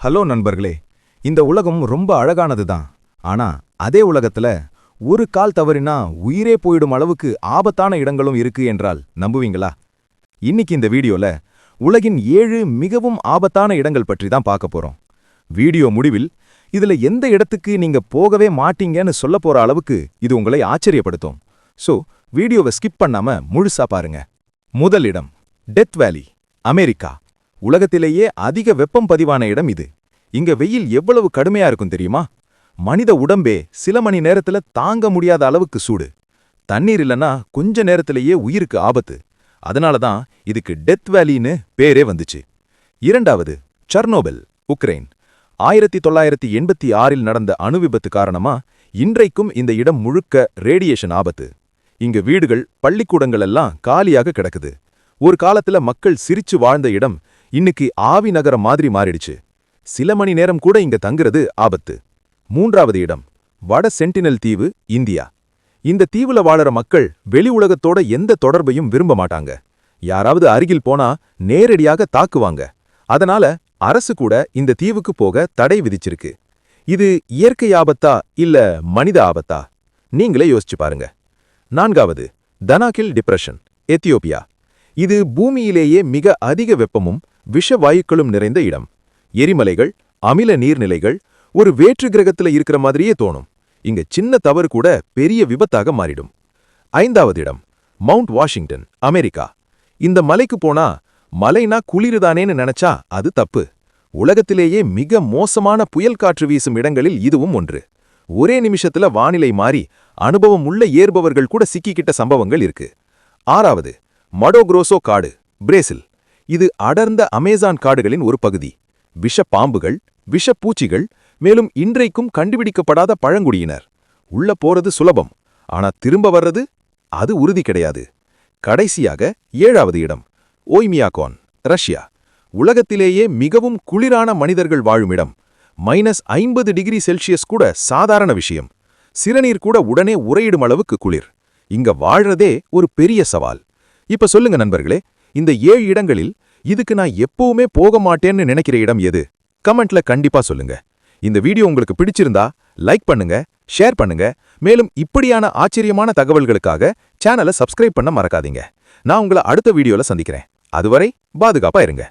Hello நண்பர்களே இந்த உலகம் ரொம்ப அழகானது தான் ஆனா அதே உலகத்துல ஒரு கால் தவறினா உயிரே போயிடும் அளவுக்கு ஆபத்தான இடங்களும் இருக்கு என்றால் நம்புவீங்களா? இன்னைக்கு இந்த வீடியோல உலகின் ஏழு மிகவும் ஆபத்தான இடங்கள் பற்றி தான் பார்க்க போறோம். வீடியோ முடிவில் இதுல எந்த இடத்துக்கு நீங்க போகவே மாட்டீங்கன்னு சொல்ல போற அளவுக்கு இது உங்களை ஆச்சரியப்படுத்தும். சோ வீடியோவை ஸ்கிப் பண்ணாம முழுசா பாருங்க. முதல் இடம் டெத் வேலி அமெரிக்கா. உலகத்திலேயே அதிக வெப்பம் பதிவான இடம் இது. இங்க வெயில் எவ்வளவு கடுமையா இருக்கும் தெரியுமா? மனித உடம்பே சில மணி நேரத்துல தாங்க முடியாத அளவுக்கு சூடு. தண்ணீர் இல்லனா கொஞ்ச நேரத்திலேயே உயிருக்கு ஆபத்து. அதனால தான் இதுக்கு டெத் வேலின்னு பேரே வந்துச்சு. இரண்டாவது சர்னோபெல் உக்ரைன். ஆயிரத்தி தொள்ளாயிரத்தி எண்பத்தி ஆறில் நடந்த அணு விபத்து காரணமா இன்றைக்கும் இந்த இடம் முழுக்க ரேடியேஷன் ஆபத்து. இங்க வீடுகள் பள்ளிக்கூடங்கள் எல்லாம் காலியாக கிடக்குது. ஒரு காலத்துல மக்கள் சிரிச்சு வாழ்ந்த இடம் இன்னைக்கு ஆவி நகரம் மாதிரி மாறிடுச்சு. சில மணி நேரம் கூட இங்க தங்குறது ஆபத்து. மூன்றாவது இடம் வட சென்டினல் தீவு இந்தியா. இந்த தீவுல வாழற மக்கள் வெளி உலகத்தோட எந்த தொடர்பையும் விரும்ப மாட்டாங்க. யாராவது அருகில் போனா நேரடியாக தாக்குவாங்க. அதனால அரசு கூட இந்த தீவுக்கு போக தடை விதிச்சிருக்கு. இது இயற்கை ஆபத்தா இல்ல மனித ஆபத்தா? நீங்களே யோசிச்சு பாருங்க. நான்காவது தனாகில் டிப்ரெஷன் எத்தியோப்பியா. இது பூமியிலேயே மிக அதிக வெப்பமும் விஷ வாயுக்களும் நிறைந்த இடம். எரிமலைகள் அமில நீர்நிலைகள் ஒரு வேற்று கிரகத்துல இருக்கிற மாதிரியே தோணும். இங்க சின்ன தவறு கூட பெரிய விபத்தாக மாறிடும். ஐந்தாவது இடம் மவுண்ட் வாஷிங்டன் அமெரிக்கா. இந்த மலைக்கு போனா மலைனா குளிருதானேன்னு நினைச்சா அது தப்பு. உலகத்திலேயே மிக மோசமான புயல் காற்று வீசும் இடங்களில் இதுவும் ஒன்று. ஒரே நிமிஷத்துல வானிலை மாறி அனுபவம் உள்ள ஏறுபவர்கள் கூட சிக்கிக்கிட்ட சம்பவங்கள் இருக்கு. ஆறாவது மடோக்ரோசோ காடு பிரேசில். இது அடர்ந்த அமேசான் காடுகளின் ஒரு பகுதி. விஷ பாம்புகள் விஷ பூச்சிகள் மேலும் இன்றைக்கும் கண்டுபிடிக்கப்படாத பழங்குடியினர். உள்ள போறது சுலபம். ஆனா திரும்ப வர்றது அது உறுதி கிடையாது. கடைசியாக ஏழாவது இடம் ஓய்மியாகான் ரஷ்யா. உலகத்திலேயே மிகவும் குளிரான மனிதர்கள் வாழும் இடம். மைனஸ் ஐம்பது டிகிரி செல்சியஸ் கூட சாதாரண விஷயம். சிறுநீர் கூட உடனே உரையிடும் அளவுக்கு குளிர். இங்க வாழ்றதே ஒரு பெரிய சவால். இப்ப சொல்லுங்க நண்பர்களே இந்த ஏழு இடங்களில் இதுக்கு நான் எப்பவுமே போக மாட்டேன்னு நினைக்கிற இடம் எது? கமெண்ட்ல கண்டிப்பா சொல்லுங்க. இந்த வீடியோ உங்களுக்கு பிடிச்சிருந்தா லைக் பண்ணுங்க ஷேர் பண்ணுங்க. மேலும் இப்படியான ஆச்சரியமான தகவல்களுக்காக சேனலை சப்ஸ்கிரைப் பண்ண மறக்காதீங்க. நான் உங்களை அடுத்த வீடியோல சந்திக்கிறேன். அதுவரை பாதுகாப்பா இருங்க.